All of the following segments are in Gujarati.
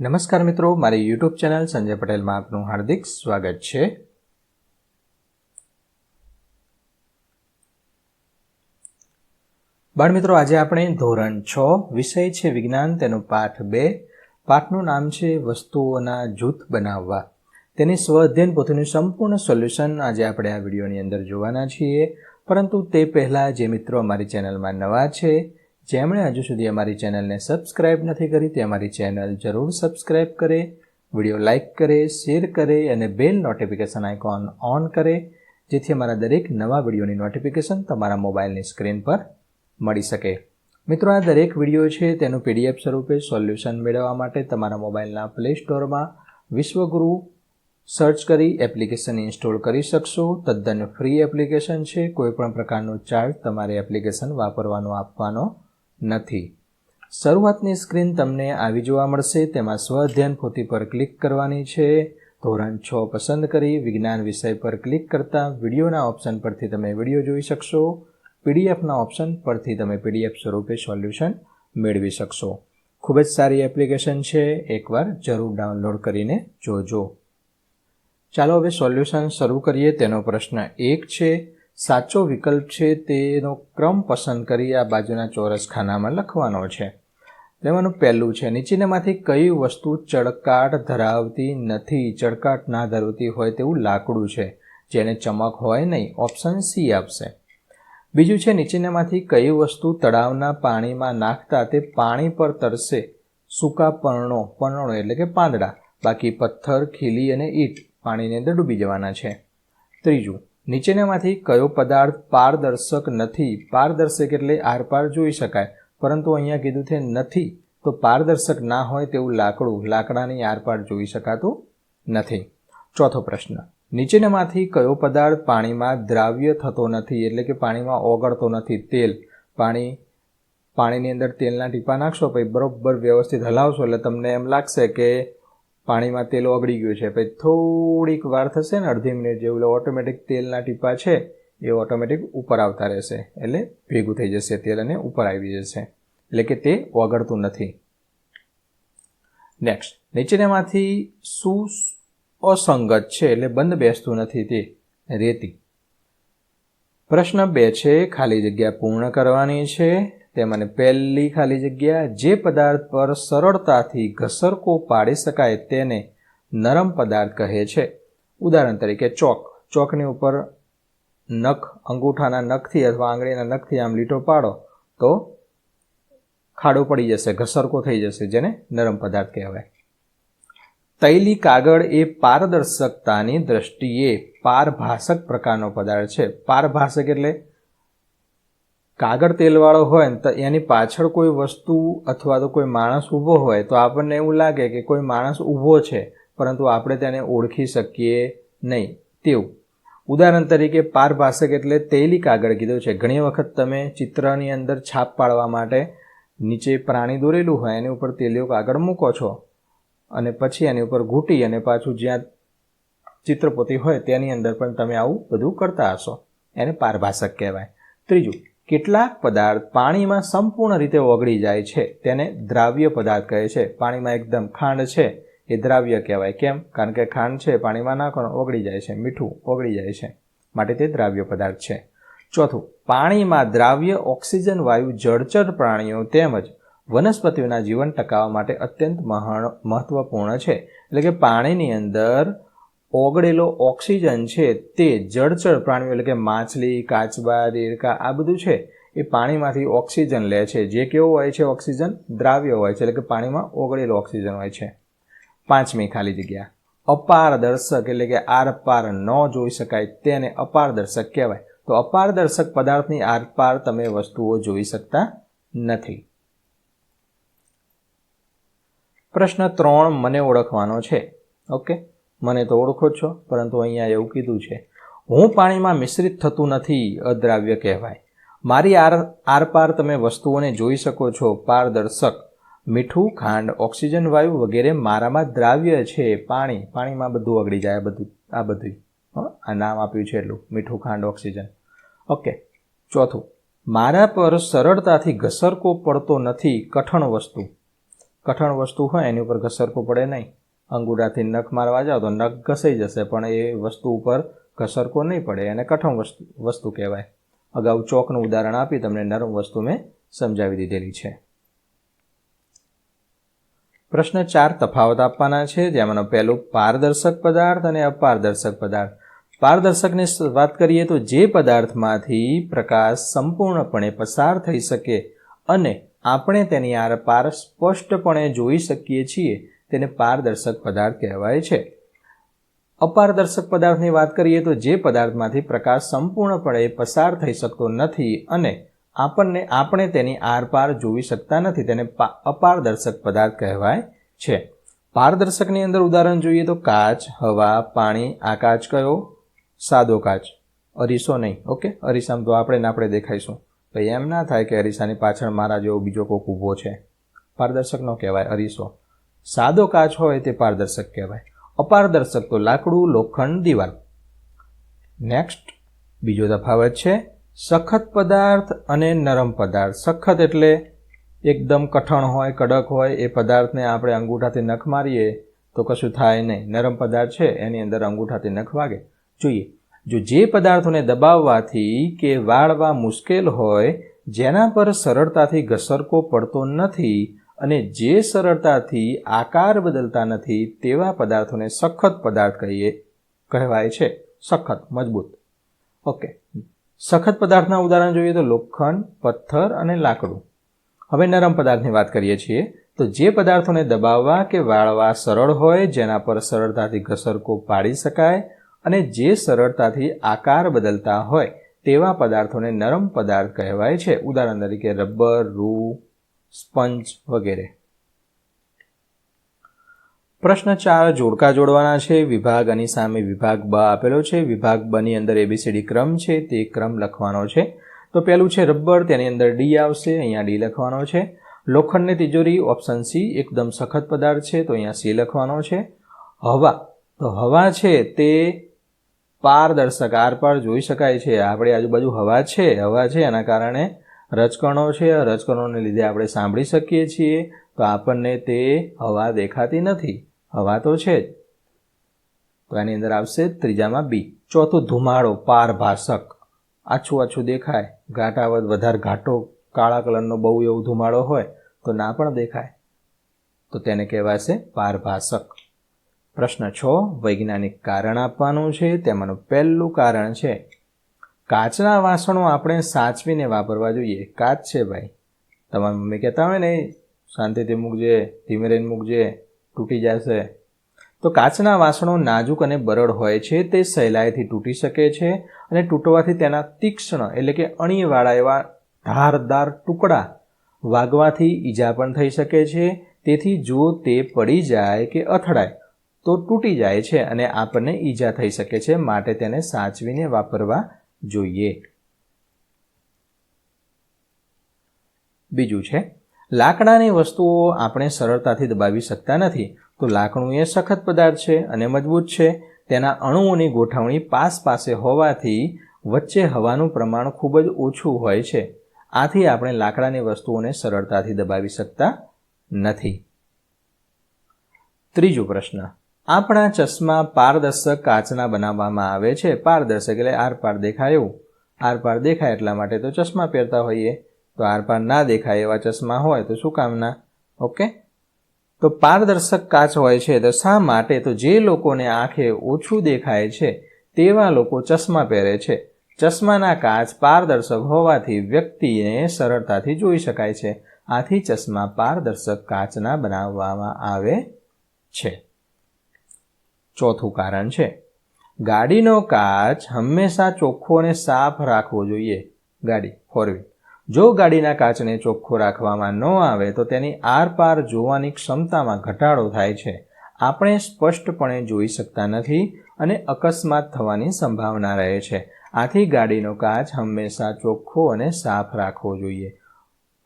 નમસ્કાર મિત્રો, મારી યુટ્યુબ ચેનલ સંજય પટેલમાં આપનું હાર્દિક સ્વાગત છે. બાળમિત્રો આજે આપણે ધોરણ છ, વિષય છે વિજ્ઞાન, તેનો પાઠ બે. પાઠનું નામ છે વસ્તુઓના જૂથ બનાવવા. તેની સ્વ અધ્યયન પોથીનું સંપૂર્ણ સોલ્યુશન આજે આપણે આ વિડીયોની અંદર જોવાના છીએ. પરંતુ તે પહેલાં, જે મિત્રો અમારી ચેનલમાં નવા છે જેમણે હજુ સુધી અમારી ચેનલને સબસ્ક્રાઇબ નથી કરી તે અમારી ચેનલ જરૂર સબસ્ક્રાઇબ કરે, વીડિયો લાઇક કરે, શેર કરે અને બેલ નોટિફિકેશન આઇકોન ઓન કરે, જેથી અમારા દરેક નવા વિડીયોની નોટિફિકેશન તમારા મોબાઈલની સ્ક્રીન પર મળી શકે. મિત્રો, આ દરેક વીડિયો છે તેનું પીડીએફ સ્વરૂપે સોલ્યુશન મેળવવા માટે તમારા મોબાઈલના પ્લે સ્ટોરમાં વિશ્વગુરુ સર્ચ કરી એપ્લિકેશન ઇન્સ્ટોલ કરી શકશો. તદ્દન ફ્રી એપ્લિકેશન છે. કોઈપણ પ્રકારનો ચાર્જ તમારે એપ્લિકેશન વાપરવાનો, આપવાનો નથી. શરૂઆતની સ્ક્રીન તમને આવી જોવા મળશે. તેમાં સ્વઅધ્યયન પોથી પર ક્લિક કરવાની છે. ધોરણ છ પસંદ કરી વિજ્ઞાન વિષય પર ક્લિક કરતાં વિડીયોના ઓપ્શન પરથી તમે વીડિયો જોઈ શકશો. પીડીએફના ઓપ્શન પરથી તમે પીડીએફ સ્વરૂપે સોલ્યુશન મેળવી શકશો. ખૂબ જ સારી એપ્લિકેશન છે. એકવાર જરૂર ડાઉનલોડ કરીને જોજો. ચાલો હવે સોલ્યુશન શરૂ કરીએ. તેનો પ્રશ્ન એક છે. સાચો વિકલ્પ છે તેનો ક્રમ પસંદ કરી આ બાજુના ચોરસ ખાનામાં લખવાનો છે. તેમાંનું પહેલું છે, નીચેનામાંથી કઈ વસ્તુ ચળકાટ ધરાવતી નથી, ચળકાટ ના ધરાવતી હોય તેવું લાકડું છે. જેને ચમક હોય નહીં, ઓપ્શન સી આપશે. બીજું છે, નીચેનામાંથી કઈ વસ્તુ તળાવના પાણીમાં નાખતા તે પાણી પર તરસે. સૂકા પર્ણો પર્ણો એટલે કે પાંદડા. બાકી પથ્થર, ખીલી અને ઈટ પાણીની અંદર ડૂબી જવાના છે. ત્રીજું નીચેનામાંથી કયો પદાર્થ પારદર્શક નથી? પારદર્શક એટલે આરપાર જોઈ શકાય. પરંતુ અહીંયા કીધું છે નથી, તો પારદર્શક ના હોય તેવું લાકડું. લાકડાની આરપાર જોઈ શકાતું નથી. ચોથો પ્રશ્ન. નીચેનામાંથી કયો પદાર્થ પાણીમાં દ્રાવ્ય થતો નથી? એટલે કે પાણીમાં ઓગળતો નથી તેલ. પાણી, પાણીની અંદર તેલના ટીપા નાખશો, પછી બરોબર વ્યવસ્થિત હલાવશો. એટલે તમને એમ લાગશે કે પાણીમાં તેલ ઓગળી ગયું છે. પછી થોડીક વાર થશે ને અડધી મિનિટ જેવું ઓટોમેટિક તેલના ટીપા છે એ ઓટોમેટિક ઉપર આવતા રહેશે. એટલે ભેગું થઈ જશે તેલ અને ઉપર આવી જશે. એટલે કે તે ઓગળતું નથી. નેક્સ્ટ નીચેનામાંથી શું અસંગત છે? એટલે બંધ બેસતું નથી તે. રેતી. પ્રશ્ન બે છે, ખાલી જગ્યા પૂર્ણ કરવાની છે તેમાંને પહેલી ખાલી જગ્યા જે પદાર્થ પર સરળતાથી ઘસરકો પાડી શકાય તેને નરમ પદાર્થ કહે છે. ઉદાહરણ તરીકે ચોક. ચોકની ઉપર નખ, અંગૂઠાના નખથી અથવા આંગળીના નખથી આમ લીટો પાડો તો ખાડો પડી જશે, ઘસરકો થઈ જશે, જેને નરમ પદાર્થ કહેવાય. તૈલી કાગળ એ પારદર્શકતાની દ્રષ્ટિએ પારભાષક પ્રકારનો પદાર્થ છે. પારભાષક એટલે કાગળ તેલવાળો હોય ને તો એની પાછળ કોઈ વસ્તુ અથવા તો કોઈ માણસ ઊભો હોય તો આપણને એવું લાગે કે કોઈ માણસ ઊભો છે, પરંતુ આપણે તેને ઓળખી શકીએ નહીં. તેવું. ઉદાહરણ તરીકે પારભાષક એટલે તેલી કાગળ કીધું છે. ઘણી વખત તમે ચિત્રની અંદર છાપ પાડવા માટે નીચે પ્રાણી દોરેલું હોય, એની ઉપર તેલીઓ કાગળ મૂકો છો અને પછી એની ઉપર ઘૂંટી અને પાછું જ્યાં ચિત્રપોતી હોય તેની અંદર પણ તમે આવું બધું કરતા હશો. એને પારભાષક કહેવાય. ત્રીજું. કેટલાક પદાર્થ પાણીમાં સંપૂર્ણ રીતે ઓગળી જાય છે. તેને દ્રાવ્ય પદાર્થ કહે છે. પાણીમાં એકદમ ખાંડ છે. એ દ્રાવ્ય કહેવાય. કેમ? કારણ કે ખાંડ છે, પાણીમાં નાખો ઓગળી જાય છે. મીઠું ઓગળી જાય છે. માટે તે દ્રાવ્ય પદાર્થ છે. ચોથું, પાણીમાં દ્રાવ્ય, ઓક્સિજન, વાયુ, જળચર પ્રાણીઓ તેમજ વનસ્પતિઓના જીવન ટકાવવા માટે અત્યંત મહત્વપૂર્ણ છે. એટલે કે પાણીની અંદર ઓગળેલો ઓક્સિજન છે તે જળચર પ્રાણીઓ એટલે કે માછલી, કાચબા દેડકા આ બધું છે એ પાણીમાંથી ઓક્સિજન લે છે. જે કેવો હોય છે ઓક્સિજન? દ્રાવ્ય હોય છે, એટલે કે પાણીમાં ઓગળેલો ઓક્સિજન હોય છે. પાંચમી ખાલી જગ્યા. અપારદર્શક એટલે કે આરપાર ન જોઈ શકાય તેને અપારદર્શક કહેવાય. તો અપારદર્શક પદાર્થની આરપાર તમે વસ્તુઓ જોઈ શકતા નથી. પ્રશ્ન ત્રણ મને ઓળખવાનો છે. ઓકે? મને તો ઓળખો છો, પરંતુ અહીંયા એવું કીધું છે, હું પાણીમાં મિશ્રિત થતું નથી અદ્રાવ્ય કહેવાય. મારી આર, આરપાર તમે વસ્તુઓને જોઈ શકો છો, પારદર્શક. મીઠું, ખાંડ, ઓક્સિજન, વાયુ વગેરે મારામાં દ્રાવ્ય છે. પાણી, પાણીમાં બધું ઓગળી જાય બધું, આ બધું. આ નામ આપ્યું છે એટલું. મીઠું, ખાંડ, ઓક્સિજન. ઓકે. ચોથું. મારા પર સરળતાથી ઘસરકો પડતો નથી. કઠણ વસ્તુ. કઠણ વસ્તુ હોય, એની ઉપર ઘસરકો પડે નહીં. અંગૂઠાથી નખ મારવા જાઓ તો નખ ઘસાઈ જશે, પણ એ વસ્તુ ઉપર ઘસરકો નહીં પડે, એને કઠણ વસ્તુ વસ્તુ કહેવાય. અગાઉ ચોકનું ઉદાહરણ આપી તમને નરમ વસ્તુ મેં સમજાવી દીધેલી છે. પ્રશ્ન ચાર, તફાવત આપવાના છે. જેમાંનો પહેલું, પારદર્શક પદાર્થ અને અપારદર્શક પદાર્થ. પારદર્શકની વાત કરીએ તો જે પદાર્થમાંથી પ્રકાશ સંપૂર્ણપણે પસાર થઈ શકે અને આપણે તેની આરપાર સ્પષ્ટપણે જોઈ શકીએ છીએ તેને પારદર્શક પદાર્થ કહેવાય છે. અપારદર્શક પદાર્થની વાત કરીએ તો જે પદાર્થમાંથી પ્રકાશ સંપૂર્ણપણે પસાર થઈ શકતો નથી અને આપણને, આપણે તેની આરપાર જોઈ શકતા નથી, તેને અપારદર્શક પદાર્થ કહેવાય છે. પારદર્શકની અંદર ઉદાહરણ જોઈએ તો કાચ, હવા, પાણી, આ કાચ કયો? સાદો કાચ. અરીસો નહીં, ઓકે? અરીસામાં તો આપણે ને આપણે દેખાઈશું. તો એમ ના થાય કે અરીસાની પાછળ મારા જેવો બીજો કોઈક ઊભો છે. પારદર્શકનો કહેવાય, અરીસો. સાદો કાચ હોય તે પારદર્શક કહેવાય. અપારદર્શક તો લાકડું, લોખંડ, દિવાલ. નેક્સ્ટ બીજો તફાવત છે, સખત પદાર્થ અને નરમ પદાર્થ. સખત એટલે એકદમ કઠણ હોય, કડક હોય, એ પદાર્થને આપણે અંગૂઠાથી નખ મારીએ તો કશું થાય નહીં. નરમ પદાર્થ છે, એની અંદર અંગૂઠાથી નખ વાગે. જોઈએ, જો જે પદાર્થોને દબાવવાથી કે વાળવા મુશ્કેલ હોય, જેના પર સરળતાથી ઘસરકો પડતો નથી અને જે સરળતાથી આકાર બદલતા નથી, તેવા પદાર્થોને સખત પદાર્થ કહીએ, કહેવાય છે સખત, મજબૂત. ઓકે. સખત પદાર્થના ઉદાહરણ જોઈએ તો લોખંડ, પથ્થર અને લાકડું. હવે નરમ પદાર્થની વાત કરીએ છીએ, તો જે પદાર્થોને દબાવવા કે વાળવા સરળ હોય, જેના પર સરળતાથી ઘસરકો પાડી શકાય અને જે સરળતાથી આકાર બદલતા હોય, તેવા પદાર્થોને નરમ પદાર્થ કહેવાય છે. ઉદાહરણ તરીકે રબર, રૂ સ્પંજ વગેરે. પ્રશ્ન ચાર, જોડકા જોડવાના છે. વિભાગ અને સામે વિભાગ બ આપેલો છે. વિભાગ બની અંદર એબીસીડી ક્રમ છે. તે ક્રમ લખવાનો છે. તો પહેલું છે રબર, તેની અંદર ડી આવશે. અહીંયા ડી લખવાનો છે. લોખંડની તિજોરી, ઓપ્શન સી એકદમ સખત પદાર્થ છે. તો અહીંયા સી લખવાનો છે. હવા. તો હવા છે તે પારદર્શક આરપાર જોઈ શકાય છે. આપણી આજુબાજુ હવા છે. હવા છે એના કારણે રજકણો છે. રજકણોને લીધે આપણે સાંભળી શકીએ છીએ તો આપણને તે હવા દેખાતી નથી. હવા તો છે જ. તો એની અંદર આવશે ત્રીજામાં બી. ચોથું ધુમાડો પારભાષક આછું આછું દેખાય. ઘાટાવત વધારે ઘાટો, કાળા કલરનો બહુ એવો ધુમાડો હોય તો ના પણ દેખાય. તો તેને કહેવાશે પારભાષક પ્રશ્ન છ. વૈજ્ઞાનિક કારણ આપવાનું છે. તેમાંનું પહેલું કારણ છે કાચના વાસણો આપણે સાચવીને વાપરવા જોઈએ. કાચ છે ભાઈ. તમારી મમ્મી કહેતા હોય ને, શાંતિથી મૂકજે ધીમે રહીને મૂકજે તૂટી જશે. તો કાચના વાસણો નાજુક અને બરડ હોય છે, તે સહેલાઈથી તૂટી શકે છે અને તૂટવાથી તેના તીક્ષ્ણ એટલે કે અણીવાળા એવા ધારદાર ટુકડા વાગવાથી ઈજા પણ થઈ શકે છે. તેથી જો તે પડી જાય કે અથડાય, તો તૂટી જાય છે અને આપણને ઈજા થઈ શકે છે. માટે તેને સાચવીને વાપરવા જોઈએ. બીજું છે, લાકડાની વસ્તુઓ આપણે સરળતાથી દબાવી શકતા નથી. તો લાકડું એ સખત પદાર્થ છે અને મજબૂત છે. તેના અણુઓની ગોઠવણી પાસ પાસે હોવાથી વચ્ચે હવાનું પ્રમાણ ખૂબ જ ઓછું હોય છે. આથી આપણે લાકડાની વસ્તુઓને સરળતાથી દબાવી શકતા નથી. ત્રીજો પ્રશ્ન આપણા ચશ્મા પારદર્શક કાચના બનાવવામાં આવે છે. પારદર્શક એટલે આરપાર દેખાય એવું. આરપાર દેખાય એટલા માટે તો ચશ્મા પહેરતા હોઈએ. તો આરપાર ના દેખાય એવા ચશ્મા હોય તો શું કામના? ઓકે? તો પારદર્શક કાચ હોય છે તો શા માટે? તો જે લોકોને આંખે ઓછું દેખાય છે તેવા લોકો ચશ્મા પહેરે છે. ચશ્માના કાચ પારદર્શક હોવાથી વ્યક્તિને સરળતાથી જોઈ શકાય છે. આથી ચશ્મા પારદર્શક કાચના બનાવવામાં આવે છે. ચોથું કારણ છે. ગાડીનો કાચ હંમેશા ચોખ્ખો અને સાફ રાખવો જોઈએ. ગાડી ફોર જો ગાડીના કાચને ચોખ્ખો રાખવામાં ન આવે, તો તેની આરપાર જોવાની ક્ષમતામાં ઘટાડો થાય છે. આપણે સ્પષ્ટપણે જોઈ શકતા નથી અને અકસ્માત થવાની સંભાવના રહે છે. આથી ગાડીનો કાચ હંમેશા ચોખ્ખો અને સાફ રાખવો જોઈએ.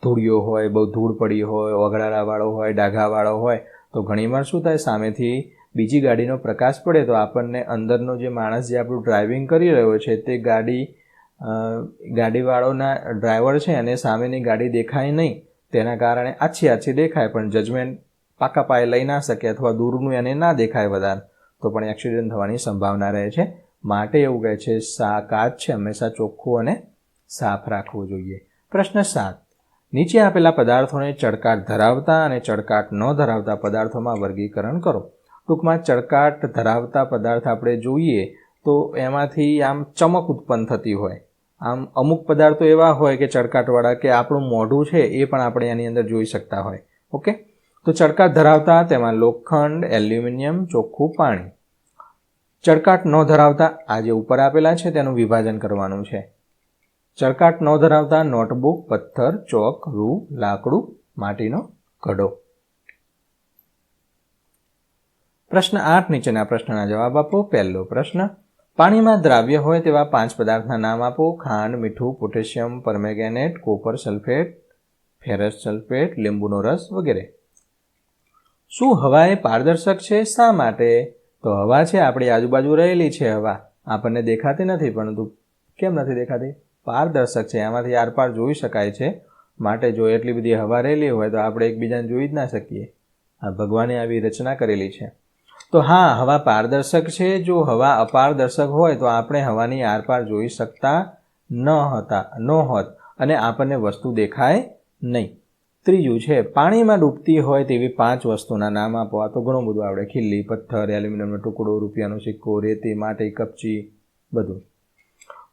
ધૂળિયો હોય, બહુ ધૂળ પડી હોય ઓગળાળાવાળો હોય, ડાઘાવાળો હોય, તો ઘણીવાર શું થાય? સામેથી બીજી ગાડીનો પ્રકાશ પડે તો આપણને અંદરનો જે માણસ જે આપણું ડ્રાઇવિંગ કરી રહ્યો છે, તે ગાડી ગાડીવાળોના ડ્રાઈવર છે અને સામેની ગાડી દેખાય નહીં. તેના કારણે આછી આછી દેખાય, પણ જજમેન્ટ પાકા પાયે લઈ ના શકે અથવા દૂરનું એને ના દેખાય વધારે. તો પણ એક્સિડન્ટ થવાની સંભાવના રહે છે. માટે એવું કહે છે સા કાચ છે, હંમેશા ચોખ્ખું અને સાફ રાખવું જોઈએ. પ્રશ્ન સાત. નીચે આપેલા પદાર્થોને ચડકાટ ધરાવતા અને ચડકાટ ન ધરાવતા પદાર્થોમાં વર્ગીકરણ કરો. ટૂંકમાં ચળકાટ ધરાવતા પદાર્થ આપણે જોઈએ તો એમાંથી આમ ચમક ઉત્પન્ન થતી હોય. આમ અમુક પદાર્થો એવા હોય કે ચળકાટવાળા કે આપણું મોઢું છે એ પણ આપણે એની અંદર જોઈ શકતા હોય. ઓકે? તો ચળકાટ ધરાવતા તેમાં લોખંડ, એલ્યુમિનિયમ, ચોખ્ખું પાણી. ચળકાટ ન ધરાવતા આ જે ઉપર આપેલા છે તેનું વિભાજન કરવાનું છે. ચળકાટ ન ધરાવતા નોટબુક, પથ્થર, ચોક, રૂ, લાકડું, માટીનો ઘડો. પ્રશ્ન આઠ નીચેના પ્રશ્નના જવાબ આપો. પહેલો પ્રશ્ન, પાણીમાં દ્રાવ્ય હોય તેવા પાંચ પદાર્થના નામ આપો. ખાંડ, મીઠું, potassium, permanganate, copper sulphate, ferrous sulphate, લીંબુનો રસ વગેરે. શું હવા એ પારદર્શક છે? શા માટે? તો હવા છે આપણી આજુબાજુ રહેલી છે હવા. આપણને દેખાતી નથી, પરંતુ કેમ નથી દેખાતી? પારદર્શક છે એમાંથી આરપાર જોઈ શકાય છે. માટે જો એટલી બધી હવા રહેલી હોય તો આપણે એકબીજાને જોઈ જ ના શકીએ. આ ભગવાને આવી રચના કરેલી છે. તો હા, હવા પારદર્શક છે. જો હવા અપારદર્શક હોય તો આપણે હવાની આરપાર જોઈ શકતા ન હતા, ન હોત અને આપણને વસ્તુ દેખાય નહીં. ત્રીજું છે, પાણીમાં ડૂબતી હોય તેવી પાંચ વસ્તુના નામ આપો. આ તો ઘણું બધું આવડે. ખીલ્લી, પથ્થર, એલ્યુમિનિયમનો ટુકડો, રૂપિયાનો સિક્કો, રેતી, માટી, કપચી, બધું.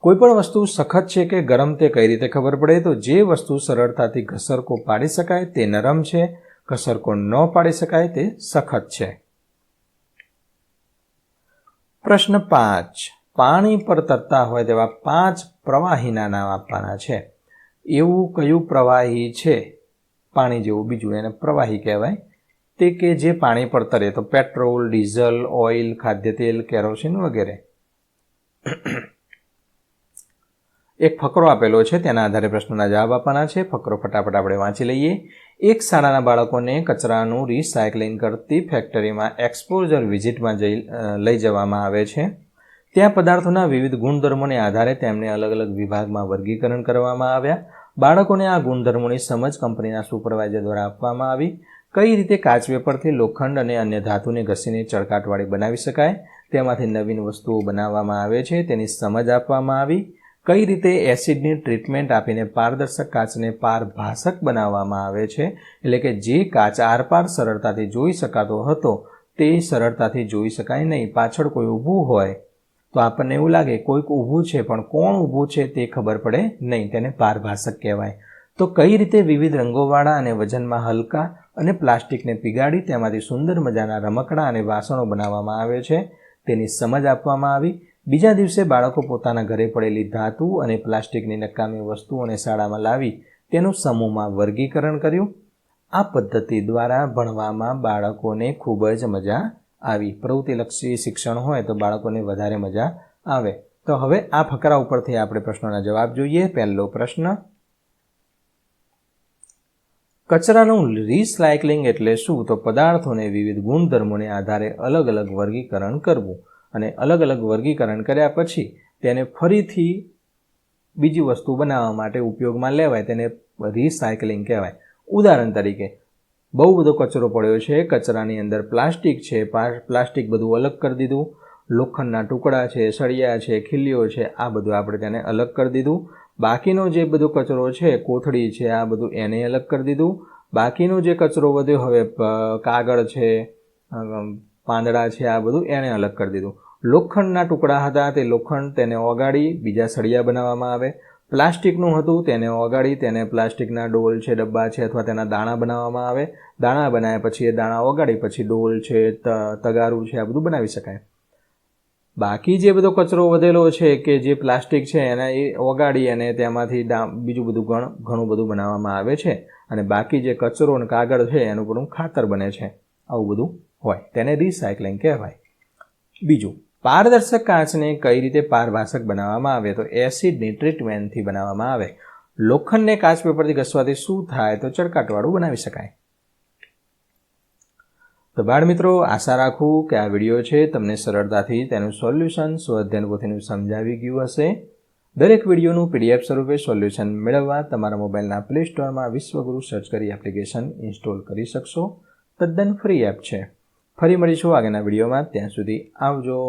કોઈ પણ વસ્તુ સખત છે કે ગરમ તે કઈ રીતે ખબર પડે? તો જે વસ્તુ સરળતાથી ઘસરકો પાડી શકાય તે નરમ છે. ઘસરકો ન પાડી શકાય તે સખત છે. પ્રશ્ન પાંચ. પાણી પર તરતા હોય તેવા પાંચ પ્રવાહીના નામ આપવાના છે. એવું કયું પ્રવાહી છે? પાણી જેવું બીજું એને પ્રવાહી કહેવાય. તે કે જે પાણી પર તરે તો પેટ્રોલ, ડીઝલ, ઓઇલ, ખાદ્ય તેલ, કેરોસીન વગેરે. એક ફકરો આપેલો છે, તેના આધારે પ્રશ્નના જવાબ આપવાના છે. ફકરો ફટાફટ આપણે વાંચી લઈએ. એક શાળાના બાળકોને કચરાનું રિસાયકલિંગ કરતી ફેક્ટરીમાં એક્સપોઝર વિઝિટમાં જઈ લઈ જવામાં આવે છે. ત્યાં પદાર્થોના વિવિધ ગુણધર્મોને આધારે તેમને અલગ અલગ વિભાગમાં વર્ગીકરણ કરવામાં આવ્યા. બાળકોને આ ગુણધર્મોની સમજ કંપનીના સુપરવાઇઝર દ્વારા આપવામાં આવી. કઈ રીતે કાચ વેપરથી લોખંડ અને અન્ય ધાતુને ઘસીને ચળકાટવાળી બનાવી શકાય, તેમાંથી નવીન વસ્તુઓ બનાવવામાં આવે છે, તેની સમજ આપવામાં આવી. કઈ રીતે એસિડની ટ્રીટમેન્ટ આપીને પારદર્શક કાચને પારભાષક બનાવવામાં આવે છે? એટલે કે જે કાચ આરપાર સરળતાથી જોઈ શકાતો હતો, તે સરળતાથી જોઈ શકાય નહીં. પાછળ કોઈ ઊભું હોય તો આપણને એવું લાગે કોઈક ઊભું છે, પણ કોણ ઊભું છે તે ખબર પડે નહીં. તેને પારભાષક કહેવાય. તો કઈ રીતે વિવિધ રંગોવાળા અને વજનમાં હલકા અને પ્લાસ્ટિકને પીગાડી તેમાંથી સુંદર મજાના રમકડા અને વાસણો બનાવવામાં આવે છે? તેની સમજ આપવામાં આવી. બીજા દિવસે બાળકો પોતાના ઘરે પડેલી ધાતુ અને પ્લાસ્ટિકની નકામી વસ્તુઓને શાળામાં લાવી તેનું સમૂહમાં વર્ગીકરણ કર્યું. આ પદ્ધતિ દ્વારા ભણવામાં બાળકોને ખૂબ જ મજા આવી. પ્રવૃત્તિલક્ષી શિક્ષણ હોય તો બાળકોને વધારે મજા આવે. તો હવે આ ફકરા ઉપરથી આપણે પ્રશ્નોના જવાબ જોઈએ. પહેલો પ્રશ્ન. કચરાનું રિસાયકલિંગ એટલે શું? તો પદાર્થોને વિવિધ ગુણધર્મોને આધારે અલગ અલગ વર્ગીકરણ કરવું. અને અલગ અલગ વર્ગીકરણ કર્યા પછી તેને ફરીથી બીજી વસ્તુ બનાવવા માટે ઉપયોગમાં લેવાય, તેને રિસાયકલિંગ કહેવાય. ઉદાહરણ તરીકે, બહુ બધો કચરો પડ્યો છે, કચરાની અંદર પ્લાસ્ટિક છે પ્લાસ્ટિક બધું અલગ કરી દીધું. લોખંડના ટુકડા છે, સળિયા છે, ખીલીઓ છે, આ બધું આપણે તેને અલગ કરી દીધું. બાકીનો જે બધો કચરો છે, કોથળી છે, આ બધું એને અલગ કરી દીધું. બાકીનો જે કચરો વધ્યો, હવે કાગળ છે પાંદડા છે, આ બધું એણે અલગ કરી દીધું. લોખંડના ટુકડા હતા, તે લોખંડ તેને ઓગાળી બીજા સળિયા બનાવવામાં આવે. પ્લાસ્ટિકનું હતું, તેને ઓગાળી, તેને પ્લાસ્ટિકના ડોલ છે, ડબ્બા છે અથવા તેના દાણા બનાવવામાં આવે. દાણા બનાવ્યા પછી એ દાણા ઓગાળી, પછી ડોલ છે તગારું છે, આ બધું બનાવી શકાય. બાકી જે બધો કચરો વધેલો છે કે જે પ્લાસ્ટિક છે, એને એ ઓગાળી અને તેમાંથી બીજું બધું ઘણ ઘણું બધું બનાવવામાં આવે છે. અને બાકી જે કચરો અને કાગળ છે, એનું પણ ખાતર બને છે. આવું બધું હોય. તેને રિસાયકલિંગ કહેવાય. બીજું પારદર્શક કાચને કઈ રીતે પારભાષક બનાવવામાં આવે તો એસિડની ટ્રીટમેન્ટથી બનાવવામાં આવે. લોખંડને કાચ પેપરથી ઘસવાથી શું થાય તો ચડકાટવાળું બનાવી શકાય. તો બાળ મિત્રો આશા રાખું કે આ વીડિયો છે તમને સરળતાથી તેનું સોલ્યુશન સ્વઅધ્યયન પોથીનું સમજાવી ગયું હશે. દરેક વિડીયોનું પીડીએફ સ્વરૂપે સોલ્યુશન મેળવવા તમારા મોબાઈલના પ્લે સ્ટોરમાં વિશ્વગુરુ સર્ચ કરી એપ્લિકેશન ઇન્સ્ટોલ કરી શકશો. તદ્દન ફ્રી એપ છે. ફરી મળીશું આગળના વિડીયોમાં. ત્યાં સુધી આવજો.